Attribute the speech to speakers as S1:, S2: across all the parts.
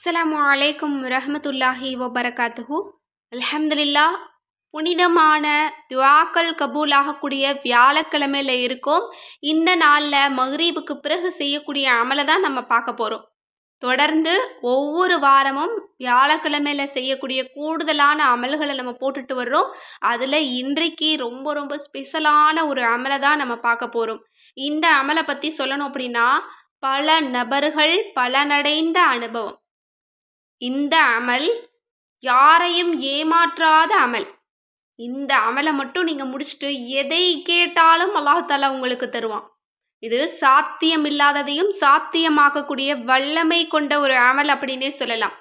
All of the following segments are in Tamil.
S1: அஸ்லாம் அலைக்கும் ரஹமத்துல்லாஹி வபரகாத்துஹு. அல்ஹம்துலில்லா புனிதமான துவாக்கள் கபூலாகக்கூடிய வியாழக்கிழமையில் இருக்கோம். இந்த நாளில் மஹ்ரீபுக்கு பிறகு செய்யக்கூடிய அமலை தான் நம்ம பார்க்க போகிறோம் தொடர்ந்து ஒவ்வொரு வாரமும் வியாழக்கிழமையில் செய்யக்கூடிய கூடுதலான அமல்களை நம்ம போட்டுட்டு வர்றோம். அதில் இன்றைக்கு ரொம்ப ரொம்ப ஸ்பெஷலான ஒரு அமலை தான் நம்ம பார்க்க போகிறோம் இந்த அமலை பற்றி சொல்லணும் அப்படின்னா பல நபர்கள் பலனடைந்த அனுபவம். இந்த அமல் யாரையும் ஏமாற்றாத அமல். இந்த அமலை மட்டும் நீங்கள் முடிச்சுட்டு எதை கேட்டாலும் அல்லாஹால உங்களுக்கு தருவான். இது சாத்தியம் இல்லாததையும் சாத்தியமாக்கக்கூடிய வல்லமை கொண்ட ஒரு அமல் அப்படின்னே சொல்லலாம்.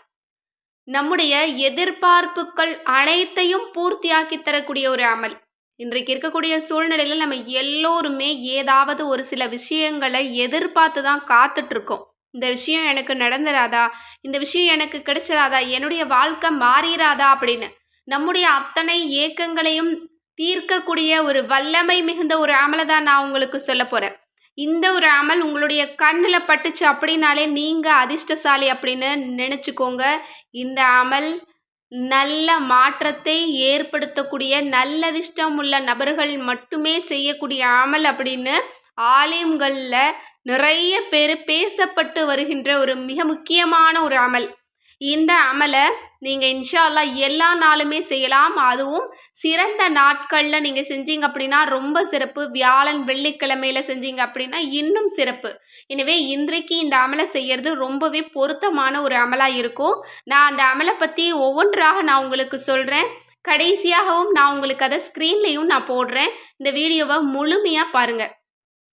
S1: நம்முடைய எதிர்பார்ப்புகள் அனைத்தையும் பூர்த்தியாக்கி தரக்கூடிய ஒரு அமல். இன்றைக்கு இருக்கக்கூடிய சூழ்நிலையில் நம்ம எல்லோருமே ஏதாவது ஒரு சில விஷயங்களை எதிர்பார்த்து தான் காத்துட்ருக்கோம் இந்த விஷயம் எனக்கு நடந்துராதா இந்த விஷயம் எனக்கு கிடைச்சிராதா என்னுடைய வாழ்க்கை மாறிராதா அப்படின்னு. நம்முடைய அத்தனை ஏக்கங்களையும் தீர்க்கக்கூடிய ஒரு வல்லமை மிகுந்த ஒரு அமலை தான் நான் உங்களுக்கு சொல்ல போகிறேன் இந்த ஒரு அமல் உங்களுடைய கண்ணில் பட்டுச்சு அப்படின்னாலே நீங்கள் அதிர்ஷ்டசாலி அப்படின்னு நினச்சிக்கோங்க. இந்த அமல் நல்ல மாற்றத்தை ஏற்படுத்தக்கூடிய நல்லதிர்ஷ்டம் உள்ள நபர்கள் மட்டுமே செய்யக்கூடிய அமல் அப்படின்னு ஆலயங்களில் நிறைய பேர் பேசப்பட்டு வருகின்ற ஒரு மிக முக்கியமான ஒரு அமல். இந்த அமலை நீங்கள் இன்ஷா அல்லா எல்லா நாளுமே செய்யலாம். அதுவும் சிறந்த நாட்களில் நீங்கள் செஞ்சீங்க அப்படின்னா ரொம்ப சிறப்பு. வியாழன் வெள்ளிக்கிழமையில் செஞ்சீங்க அப்படின்னா இன்னும் சிறப்பு. எனவே இன்றைக்கு இந்த அமலை செய்யறது ரொம்பவே பொருத்தமான ஒரு அமலாக இருக்கும். நான் அந்த அமலை பற்றி ஒவ்வொன்றாக நான் உங்களுக்கு சொல்கிறேன் கடைசியாகவும் நான் உங்களுக்கு அதை ஸ்க்ரீன்லேயும் நான் போடுறேன். இந்த வீடியோவை முழுமையாக பாருங்கள்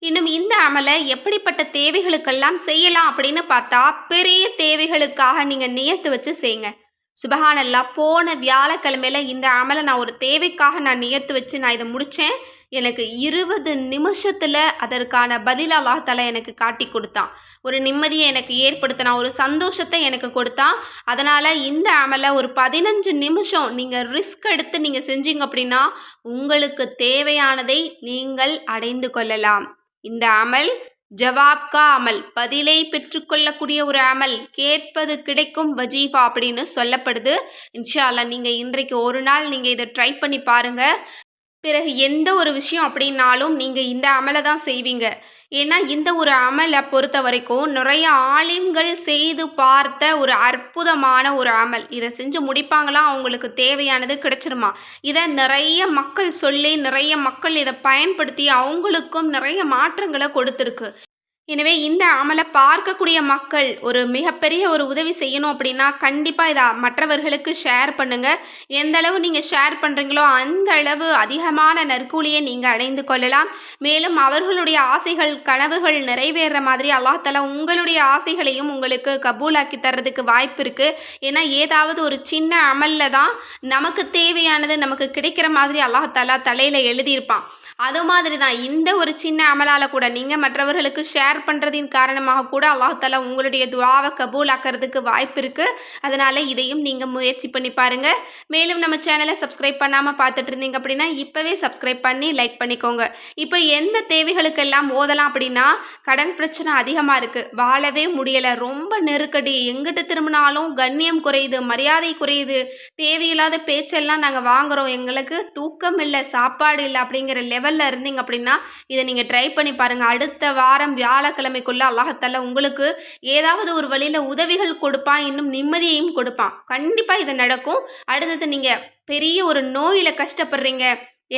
S1: இன்னும் இந்த அமலை எப்படிப்பட்ட தேவைகளுக்கெல்லாம் செய்யலாம் அப்படின்னு பார்த்தா பெரிய தேவைகளுக்காக நீங்கள் நியத்து வச்சு செய்யுங்க. சுபஹானல்லா போன வியாழக்கிழமையில இந்த அமலை நான் ஒரு தேவைக்காக நான் நியத்து வச்சு நான் இதை முடித்தேன் எனக்கு இருபது நிமிஷத்தில் அதற்கான பதில் அல்லாஹால எனக்கு காட்டி கொடுத்தான். ஒரு நிம்மதியை எனக்கு ஏற்படுத்தினான் ஒரு சந்தோஷத்தை எனக்கு கொடுத்தான். அதனால் இந்த அமலை ஒரு பதினஞ்சு நிமிஷம் நீங்கள் ரிஸ்க் எடுத்து நீங்கள் செஞ்சீங்க அப்படின்னா உங்களுக்கு தேவையானதை நீங்கள் அடைந்து கொள்ளலாம். இந்த அமல் ஜவாப்கா அமல் பதிலை பெற்றுக்கொள்ளக்கூடிய ஒரு அமல் கேட்பது கிடைக்கும் வஜீஃபா அப்படின்னு சொல்லப்படுது. இன்ஷா அல்லா நீங்கள் இன்றைக்கு ஒரு நாள் நீங்கள் இதை ட்ரை பண்ணி பாருங்கள் பிறகு எந்த ஒரு விஷயம் அப்படின்னாலும் நீங்கள் இந்த அமலை தான் செய்வீங்க. ஏன்னா இந்த ஒரு அமலை பொறுத்த வரைக்கும் நிறைய ஆலிம்கள் செய்து பார்த்த ஒரு அற்புதமான ஒரு அமல். இதை செஞ்சு முடிப்பாங்களா? அவங்களுக்கு தேவையானது கிடைச்சிருமா? இதை நிறைய மக்கள் சொல்லி நிறைய மக்கள் இதை பயன்படுத்தி அவங்களுக்கும் நிறைய மாற்றங்களை கொடுத்துருக்கு. எனவே இந்த அமலை பார்க்கக்கூடிய மக்கள் ஒரு மிகப்பெரிய ஒரு உதவி செய்யணும் அப்படின்னா கண்டிப்பாக இதை மற்றவர்களுக்கு ஷேர் பண்ணுங்கள் எந்த அளவு நீங்கள் ஷேர் பண்ணுறீங்களோ அந்த அளவு அதிகமான நற்கூலியை நீங்கள் அடைந்து கொள்ளலாம். மேலும் அவர்களுடைய ஆசைகள் கனவுகள் நிறைவேற மாதிரி அல்லாஹால உங்களுடைய ஆசைகளையும் உங்களுக்கு கபூலாக்கி தர்றதுக்கு வாய்ப்பு இருக்குது ஏன்னா ஏதாவது ஒரு சின்ன அமலில் தான் நமக்கு தேவையானது நமக்கு கிடைக்கிற மாதிரி அல்லாஹாலா தலையில் எழுதியிருப்பான். அது மாதிரி தான் இந்த ஒரு சின்ன அமலால் கூட நீங்கள் மற்றவர்களுக்கு ஷேர் ஷேர் பண்ணுறதின் காரணமாக கூட அல்லாஹாலா உங்களுடைய துவாவை கபூல் ஆக்கிறதுக்கு வாய்ப்பு இருக்குது அதனால் இதையும் நீங்கள் முயற்சி பண்ணி பாருங்கள் மேலும் நம்ம சேனலை சப்ஸ்கிரைப் பண்ணாமல் பார்த்துட்டு இருந்தீங்க அப்படின்னா இப்போவே சப்ஸ்கிரைப் பண்ணி லைக் பண்ணிக்கோங்க. இப்போ எந்த தேவைகளுக்கெல்லாம் ஓதலாம் அப்படின்னா கடன் பிரச்சனை அதிகமாக இருக்குது வாழவே முடியலை. ரொம்ப நெருக்கடி. எங்கிட்ட திரும்பினாலும் கண்ணியம் குறையுது மரியாதை குறையுது. தேவையில்லாத பேச்செல்லாம் நாங்கள் வாங்குகிறோம் எங்களுக்கு தூக்கம் இல்லை சாப்பாடு இல்லை அப்படிங்கிற லெவலில் இருந்தீங்க அப்படின்னா இதை நீங்கள் ட்ரை பண்ணி பாருங்கள் அடுத்த வாரம் வியாழக்கிழமைக்குள்ளே அல்லாஹத்தால உங்களுக்கு ஏதாவது ஒரு வழியில் உதவிகள் கொடுப்பான் இன்னும் நிம்மதியையும் கொடுப்பான் கண்டிப்பாக இது நடக்கும். அடுத்தது நீங்கள் பெரிய ஒரு நோயில் கஷ்டப்படுறீங்க.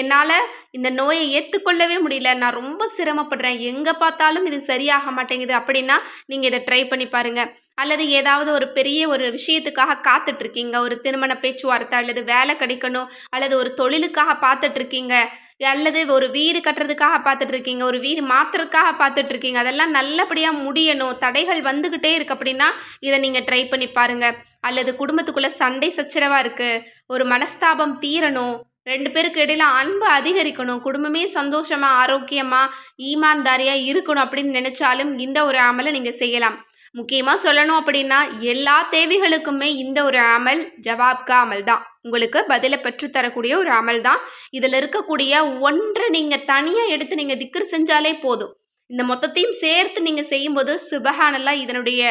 S1: என்னால் இந்த நோயை ஏற்றுக்கொள்ளவே முடியல. நான் ரொம்ப சிரமப்படுறேன். எங்கே பார்த்தாலும் இது சரியாக மாட்டேங்குது அப்படின்னா நீங்கள் இதை ட்ரை பண்ணி பாருங்கள் அல்லது ஏதாவது ஒரு பெரிய ஒரு விஷயத்துக்காக காத்துட்ருக்கீங்க ஒரு திருமண பேச்சுவார்த்தை அல்லது வேலை கிடைக்கணும். அல்லது ஒரு தொழிலுக்காக பார்த்துட்ருக்கீங்க அல்லது ஒரு வீடு கட்டுறதுக்காக பார்த்துட்ருக்கீங்க ஒரு வீடு மாற்றுறதுக்காக பார்த்துட்ருக்கீங்க அதெல்லாம் நல்லபடியாக முடியணும் தடைகள் வந்துக்கிட்டே இருக்கு அப்படின்னா இதை நீங்கள் ட்ரை பண்ணி பாருங்கள் அல்லது குடும்பத்துக்குள்ளே சண்டை சச்சரவாக இருக்குது ஒரு மனஸ்தாபம் தீரணும் ரெண்டு பேருக்கு இடையில அன்பு அதிகரிக்கணும் குடும்பமே சந்தோஷமாக ஆரோக்கியமாக ஈமான்தாரியாக இருக்கணும் அப்படின்னு நினச்சாலும் இந்த ஒரு அமலை நீங்கள் செய்யலாம். முக்கியமாக சொல்லணும் அப்படின்னா எல்லா தேவைகளுக்குமே இந்த ஒரு அமல் ஜவாப்கா அமல் தான். உங்களுக்கு பதிலை பெற்றுத்தரக்கூடிய ஒரு அமல் தான். இதில் இருக்கக்கூடிய ஒன்றை நீங்கள் தனியாக எடுத்து நீங்கள் திக்கர் செஞ்சாலே போதும். இந்த மொத்தத்தையும் சேர்த்து நீங்கள் செய்யும்போது சுபஹானல்லா இதனுடைய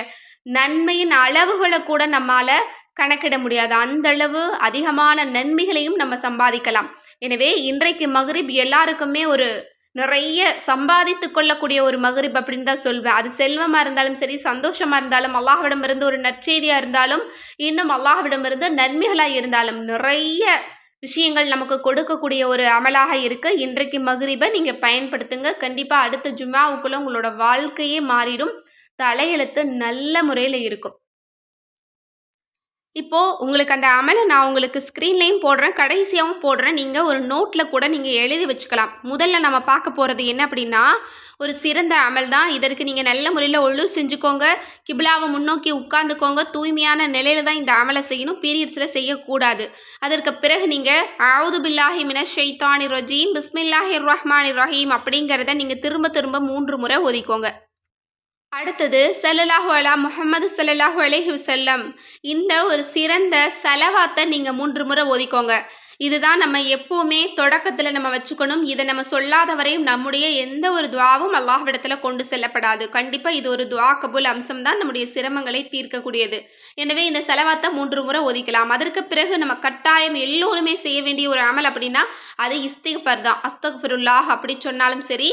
S1: நன்மையின் அளவுகளை கூட நம்மால் கணக்கிட முடியாது. அந்த அளவு அதிகமான நன்மைகளையும் நம்ம சம்பாதிக்கலாம். எனவே இன்றைக்கு மகரிப் எல்லாருக்குமே ஒரு நிறைய சம்பாதித்து கொள்ளக்கூடிய ஒரு மகரிப் அப்படின்னு தான் சொல்வேன். அது செல்வமாக இருந்தாலும் சரி சந்தோஷமாக இருந்தாலும் அல்லாஹ்விடமிருந்து ஒரு நற்செய்தியாக இருந்தாலும் இன்னும் அல்லாஹ்விடமிருந்து நன்மைகளாக இருந்தாலும் நிறைய விஷயங்கள் நமக்கு கொடுக்கக்கூடிய ஒரு அமலாக இருக்குது இன்றைக்கு மகரிபை நீங்கள் பயன்படுத்துங்க. கண்டிப்பாக அடுத்த ஜுமாவுக்குள்ளே உங்களோட வாழ்க்கையே மாறிடும். தலையெழுத்து நல்ல முறையில் இருக்கும். இப்போது உங்களுக்கு அந்த அமலை நான் உங்களுக்கு ஸ்க்ரீன்லேயும் போடுறேன் கடைசியாகவும் போடுறேன். நீங்கள் ஒரு நோட்டில் கூட நீங்கள் எழுதி வச்சுக்கலாம். முதல்ல நம்ம பார்க்க போகிறது என்ன அப்படின்னா ஒரு சிறந்த அமல் தான். இதற்கு நீங்கள் நல்ல முறையில் ஒழு செஞ்சுக்கோங்க. கிபிலாவை முன்னோக்கி உட்காந்துக்கோங்க தூய்மையான நிலையில் தான் இந்த அமலை செய்யணும். பீரியட்ஸில் செய்யக்கூடாது. அதற்கு பிறகு நீங்கள் ஆவுது பில்லாஹி மின ஷெய்தானி ரஜீம் பிஸ்மில்லாஹி ரஹ்மானி ரஹீம் அப்படிங்கிறத நீங்கள் திரும்ப திரும்ப மூன்று முறை ஒதிக்கோங்க அடுத்தது ஸல்லல்லாஹு அலா முஹம்மது சல்லாஹூ அலைஹி வல்லம் இந்த ஒரு சிறந்த செலவாத்தை நீங்கள் மூன்று முறை ஓதிக்கோங்க. இதுதான் நம்ம எப்போவுமே தொடக்கத்தில் நம்ம வச்சுக்கணும். இதை நம்ம சொல்லாத வரையும் நம்முடைய எந்த ஒரு துவாவும் அல்லாஹ்விடத்தில் கொண்டு செல்லப்படாது. கண்டிப்பாக இது ஒரு துவா கபுல் அம்சம் தான் நம்முடைய சிரமங்களை தீர்க்கக்கூடியது. எனவே இந்த செலவாத்தை மூன்று முறை ஒதிக்கலாம் அதற்கு பிறகு நம்ம கட்டாயம் எல்லோருமே செய்ய வேண்டிய ஒரு அமல் அப்படின்னா அது இஸ்திக்ஃபர் தான். அஸ்தக்ஃபருல்லாஹ் அப்படி சொன்னாலும் சரி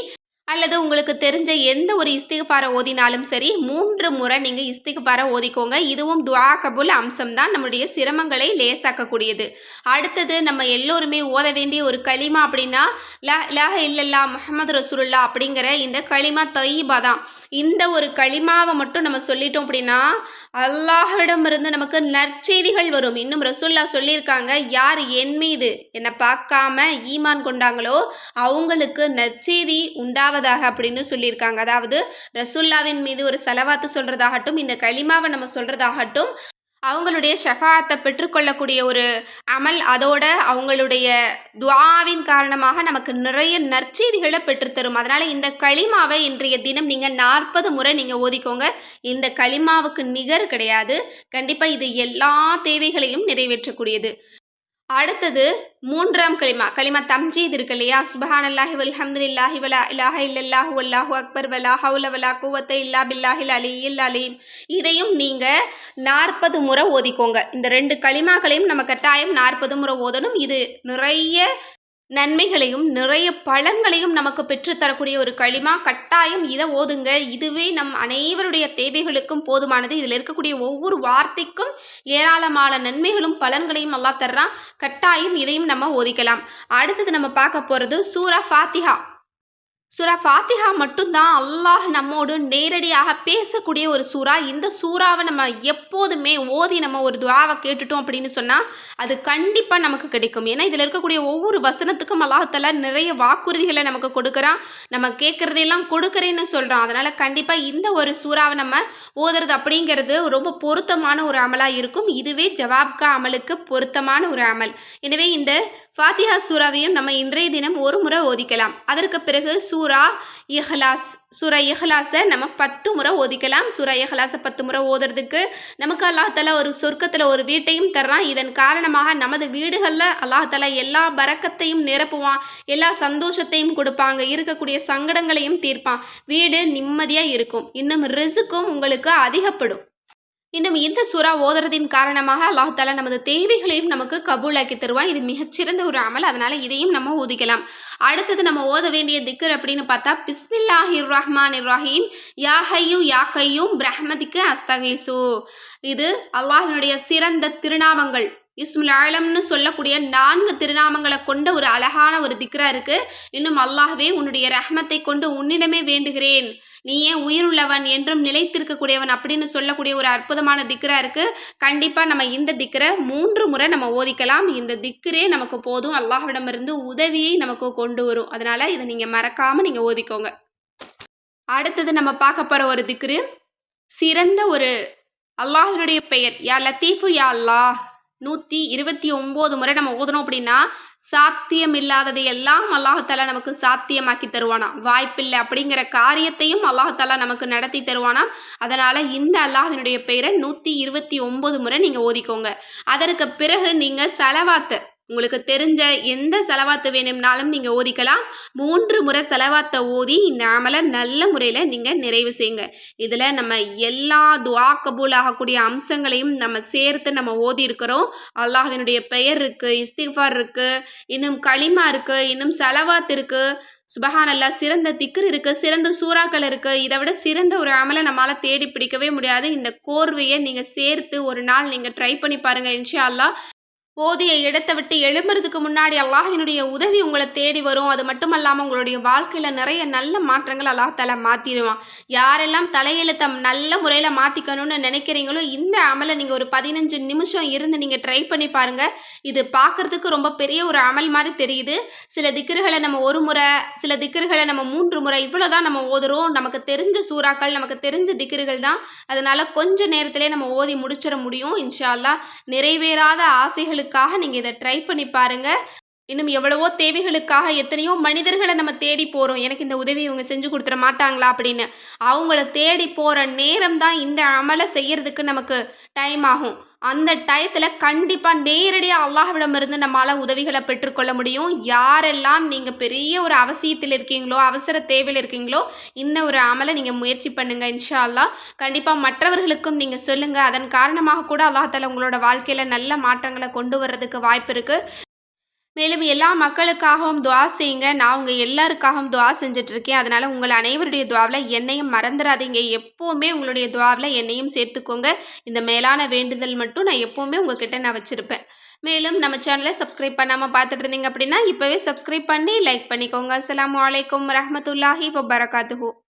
S1: அல்லது உங்களுக்கு தெரிஞ்ச எந்த ஒரு இஸ்திகுபாரை ஓதினாலும் சரி மூன்று முறை நீங்கள் இஸ்திகுபாரை ஓதிக்கோங்க. இதுவும் துவா கபுல் அம்சம் தான். நம்முடைய சிரமங்களை லேசாக்கக்கூடியது. அடுத்தது நம்ம எல்லோருமே ஓத வேண்டிய ஒரு களிமா அப்படின்னா லா லஹ இல்லல்லா முஹம்மது ரசூலுல்லா அப்படிங்கிற இந்த களிமா தயீபா தான். இந்த ஒரு களிமாவை மட்டும் நம்ம சொல்லிட்டோம் அப்படின்னா அல்லாஹிடமிருந்து நமக்கு நற்செய்திகள் வரும். இன்னும் ரசூல்லா சொல்லியிருக்காங்க யார் என் மீது என்னை பார்க்காம ஈமான் கொண்டாங்களோ அவங்களுக்கு நற்செய்தி முதலாவதாக அப்படின்னு சொல்லியிருக்காங்க. அதாவது ரசுல்லாவின் மீது ஒரு செலவாத்து சொல்கிறதாகட்டும் இந்த களிமாவை நம்ம சொல்கிறதாகட்டும் அவங்களுடைய ஷஃபாத்தை பெற்றுக்கொள்ளக்கூடிய ஒரு அமல் அதோட அவங்களுடைய துவாவின் காரணமாக நமக்கு நிறைய நற்செய்திகளை பெற்றுத்தரும். அதனால் இந்த களிமாவை இன்றைய தினம் நீங்கள் நாற்பது முறை நீங்கள் ஓதிக்கோங்க. இந்த களிமாவுக்கு நிகர் கிடையாது. கண்டிப்பாக இது எல்லா தேவைகளையும் நிறைவேற்றக்கூடியது. அடுத்தது மூன்றாம் களிமா. களிமா தம்ஜீத் இருக்கு இல்லையா? சுபஹான் அல்லாஹி வல்ஹம்துலில்லாஹி வலா இலாஹ இல்லல்லாஹு வல்லாஹு அக்பர். வலா ஹவுல வலா குவத்தை இல்லா பில்லாஹில் அலியில் அலீம். இதையும் நீங்கள் நாற்பது முறை ஓதிக்கோங்க. இந்த ரெண்டு களிமாக்களையும் நம்ம கட்டாயம் நாற்பது முறை ஓதணும். இது நிறைய நன்மைகளையும் நிறைய பலன்களையும் நமக்கு பெற்றுத்தரக்கூடிய ஒரு களிமா கட்டாயம் இதை ஓதுங்க. இதுவே நம் அனைவருடைய தேவைகளுக்கும் போதுமானது. இதில் இருக்கக்கூடிய ஒவ்வொரு வார்த்தைக்கும் ஏராளமான நன்மைகளும் பலன்களையும் எல்லாம் தர்றான். கட்டாயம் இதையும் நம்ம ஓதிக்கலாம். அடுத்தது நம்ம பார்க்க போகிறது சூரா ஃபாத்திஹா. சூரா ஃபாத்திஹா மட்டும்தான் அல்லாஹ் நம்மோடு நேரடியாக பேசக்கூடிய ஒரு சூறா இந்த சூறாவை நம்ம எப்போதுமே ஓதி நம்ம ஒரு துவாவை கேட்டுட்டோம் அப்படின்னு சொன்னால் அது கண்டிப்பாக நமக்கு கிடைக்கும். ஏன்னா இதில் இருக்கக்கூடிய ஒவ்வொரு வசனத்துக்கும் அல்லாஹத்தில் நிறைய வாக்குறுதிகளை நமக்கு கொடுக்குறான். நம்ம கேட்குறதையெல்லாம் கொடுக்குறேன்னு சொல்கிறான் அதனால் கண்டிப்பாக இந்த ஒரு சூறாவை நம்ம ஓதுறது அப்படிங்கிறது ரொம்ப பொருத்தமான ஒரு அமலாக இருக்கும். இதுவே ஜவாப்கா அமலுக்கு பொருத்தமான ஒரு அமல். எனவே இந்த ஃபாத்திஹா சூறாவையும் நம்ம இன்றைய தினம் ஒரு முறை ஓதிக்கலாம். அதற்கு பிறகு சூரா இஹ்லாஸ் சூரா இஹ்லாஸை நம்ம பத்து முறை ஓதிக்கலாம். சூரா இஹ்லாஸை பத்து முறை ஓதுறதுக்கு நமக்கு அல்லாஹால ஒரு சொர்க்கத்தில் ஒரு வீட்டையும் தர்றான். இதன் காரணமாக நமது வீடுகளில் அல்லாஹால எல்லா பறக்கத்தையும் நிரப்புவான். எல்லா சந்தோஷத்தையும் கொடுப்பாங்க. இருக்கக்கூடிய சங்கடங்களையும் தீர்ப்பான். வீடு நிம்மதியாக இருக்கும். இன்னும் ரிசுக்கும் உங்களுக்கு அதிகப்படும். இன்னும் இந்த சூறா ஓதுறதின் காரணமாக அல்லாஹால நமது தேவைகளையும் நமக்கு கபூலாக்கி தருவான். இது மிகச்சிறந்த ஒரு அமல். அதனால இதையும் நம்ம ஓதிக்கலாம். அடுத்தது நம்ம ஓத வேண்டிய திக்கர் அப்படின்னு பார்த்தா பிஸ்மில்லாஹிர் ரஹ்மான் ரஹீம் யா ஹையு யா கையும் பிரஹ்மதிக்கு அஸ்தகேசு. இது அல்லாஹினுடைய சிறந்த திருநாமங்கள். இஸ்முல் ஆலம்னு சொல்லக்கூடிய நான்கு திருநாமங்களை கொண்ட ஒரு அழகான ஒரு திக்ரா இருக்கு. இன்னும் அல்லாஹ்வே உன்னுடைய ரஹ்மத்தை கொண்டு உன்னிடமே வேண்டுகிறேன். நீயே உயிருள்ளவன் என்றும் நிலைத்திருக்கக்கூடியவன் அப்படின்னு சொல்லக்கூடிய ஒரு அற்புதமான திக்ரா இருக்கு. கண்டிப்பாக நம்ம இந்த திக்கரை மூன்று முறை நம்ம ஓதிக்கலாம். இந்த திக்கரே நமக்கு போதும். அல்லாஹ்விடமிருந்து உதவியை நமக்கு கொண்டு வரும். அதனால இதை நீங்கள் மறக்காம நீங்கள் ஓதிக்கோங்க. அடுத்தது நம்ம பார்க்க போகிற ஒரு திக்ரு சிறந்த ஒரு அல்லாஹினுடைய பெயர். யா லத்தீஃபு யா அல்லாஹ். நூற்றி இருபத்தி ஒம்பது முறை நம்ம ஓதணும் அப்படின்னா சாத்தியம் இல்லாததை எல்லாம் அல்லாஹால நமக்கு சாத்தியமாக்கி தருவானாம். வாய்ப்பில்லை அப்படிங்கிற காரியத்தையும் அல்லாஹால நமக்கு நடத்தி தருவானாம். அதனால் இந்த அல்லாஹினுடைய பெயரை நூற்றி இருபத்தி ஒம்பது முறை நீங்கள் ஓதிக்கோங்க. அதற்கு பிறகு நீங்கள் செலவாத்தை உங்களுக்கு தெரிஞ்ச எந்த செலவாத்து வேணும்னாலும் நீங்கள் ஓதிக்கலாம். மூன்று முறை செலவாத்தை ஓதி இந்த அமலை நல்ல முறையில் நீங்கள் நிறைவு செய்யுங்க. இதில் நம்ம எல்லா துவா கபூல் ஆகக்கூடிய அம்சங்களையும் நம்ம சேர்த்து நம்ம ஓதி இருக்கிறோம். அல்லாஹினுடைய பெயர் இருக்குது இஸ்திஃபார் இருக்குது இன்னும் களிமா இருக்குது இன்னும் செலவாத்து இருக்குது சுபஹானல்லா சிறந்த திக்கர் இருக்குது சிறந்த சூறாக்கள் இருக்குது இதை விட சிறந்த ஒரு அமலை நம்மளால் தேடி பிடிக்கவே முடியாது. இந்த கோர்வையை நீங்கள் சேர்த்து ஒரு நாள் நீங்கள் ட்ரை பண்ணி பாருங்கள் இன்ஷா அல்லாஹ். போதிய இடத்தை விட்டு எழும்புறதுக்கு முன்னாடி அல்லாஹினுடைய உதவி உங்களை தேடி வரும். அது மட்டும் இல்லாமல் உங்களுடைய வாழ்க்கையில் நிறைய நல்ல மாற்றங்கள் அல்லாஹ் அல்லாஹால மாற்றிடுவான் யாரெல்லாம் தலையெழுத்தை நல்ல முறையில் மாற்றிக்கணும்னு நினைக்கிறீங்களோ இந்த அமலை நீங்கள் ஒரு பதினஞ்சு நிமிஷம் இருந்து நீங்கள் ட்ரை பண்ணி பாருங்கள் இது பார்க்குறதுக்கு ரொம்ப பெரிய ஒரு அமல் மாதிரி தெரியுது. சில திக்கர்களை நம்ம ஒரு முறை சில திக்கர்களை நம்ம மூன்று முறை இவ்வளோ தான் நம்ம ஓதுறோம். நமக்கு தெரிஞ்ச சூறாக்கள் நமக்கு தெரிஞ்ச திக்கர்கள் தான். அதனால் கொஞ்ச நேரத்திலே நம்ம ஓதி முடிச்சிட முடியும். இன்ஷா அல்லாஹ் நிறைவேறாத ஆசைகளுக்காக நீங்கள் இதை ட்ரை பண்ணி பாருங்கள் இன்னும் எவ்வளவோ தேவைகளுக்காக எத்தனையோ மனிதர்களை நம்ம தேடி போகிறோம் எனக்கு இந்த உதவி இவங்க செஞ்சு கொடுத்துட மாட்டாங்களா அப்படின்னு. அவங்கள தேடி போகிற நேரம் தான் இந்த அமலை செய்யறதுக்கு நமக்கு டைம் ஆகும். அந்த டயத்தில் கண்டிப்பாக நேரடியாக அல்லாஹ்விடமிருந்து நம்மளால் உதவிகளை பெற்றுக்கொள்ள முடியும். யாரெல்லாம் நீங்கள் பெரிய ஒரு அவசியத்தில் இருக்கீங்களோ அவசர தேவையில் இருக்கீங்களோ இந்த ஒரு அமலை நீங்கள் முயற்சி பண்ணுங்கள் இன்ஷா அல்லாஹ் கண்டிப்பாக மற்றவர்களுக்கும் நீங்கள் சொல்லுங்கள் அதன் காரணமாக கூட அல்லாஹால உங்களோட வாழ்க்கையில் நல்ல மாற்றங்களை கொண்டு வர்றதுக்கு வாய்ப்பு இருக்குது மேலும் எல்லா மக்களுக்காகவும் துவா செய்யுங்க. நான் உங்கள் எல்லாருக்காகவும் துவா செஞ்சிட்ருக்கேன். அதனால் உங்கள் அனைவருடைய துவாவில் என்னையும் மறந்துடாதீங்க. எப்போவுமே உங்களுடைய துவாவில் என்னையும் சேர்த்துக்கோங்க. இந்த மேலான வேண்டுதல் மட்டும் நான் எப்போவுமே உங்ககிட்ட நான் வச்சுருப்பேன். மேலும் நம்ம சேனலை சப்ஸ்கிரைப் பண்ணாமல் பார்த்துட்டு இருந்தீங்க அப்படின்னா இப்போவே சப்ஸ்கிரைப் பண்ணி லைக் பண்ணிக்கோங்க. அஸ்ஸலாமு வலைக்கம் ரஹமத்துல்லாஹி இப்போ வபரகாத்துஹூ.